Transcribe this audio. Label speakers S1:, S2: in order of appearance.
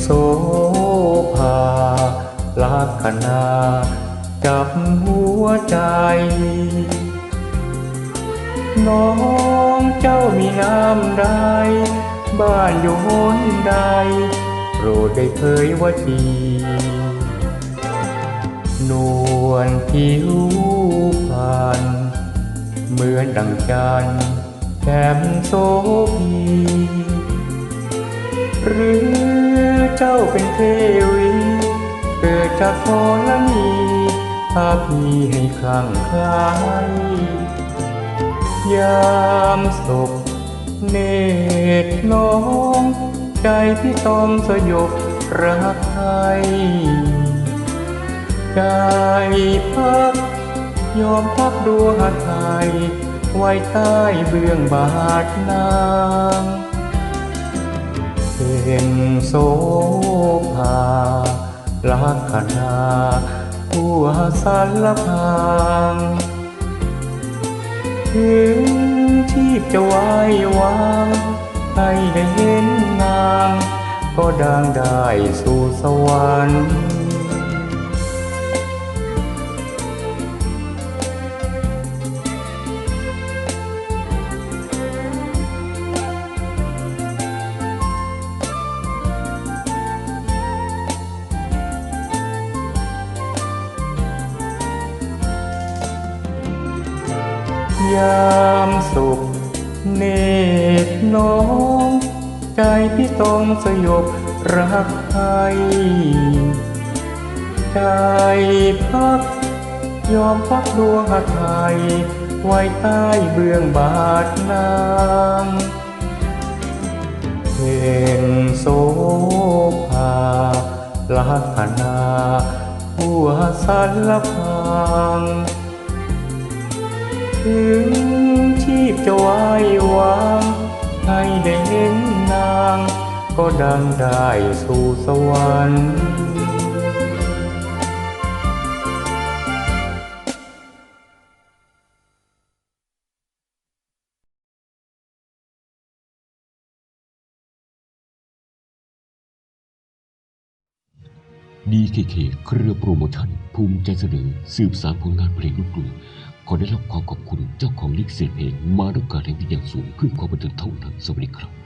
S1: โสภาลักษณาจับหัวใจ น้องเจ้ามีน้ำใดบ้านอยู่หนใดโปรดได้เผยว่าทีนวลผิวพรรณเหมือนดังจันแกมโสพีหรือ เจ้าเป็นเทวี เกิดจากโพลนีพาพี่ให้คลั่งไคล้ยามศพเนตรน้อง ใจพี่ต้องสยบรักใครใจพัก ยอมพักดวงหาไทยไว้ใต้เบื้องบาทนาง นโสภาลักนาผู้สารพางถึงที่จะไหววางให้ได้เห็นนาง ก็ดังได้สู่สวรรค์ ยามสุข เนตรน้อง ใจพี่ต้องสยบรักใครใจพัก ยอมพักดวงหาไทยไว้ใต้เบื้องบาทนางเห็นโสภาลักษณาผู้สารพัง ถึงชีพจะไว้วางให้ได้เห็นนาง ก็ดังได้สู่สวรรค์
S2: DKK เคเครือโปรโมชั่นภูมิใจเสนอสืบสารผลงานเพลงลูกกรุง ได้รับความขอบคุณเจ้าของลิขสิทธิ์เพลงมาด้วยการแห่งที่อย่างสูงเพื่อความบันเทิงเท่านั้นสวัสดีครับ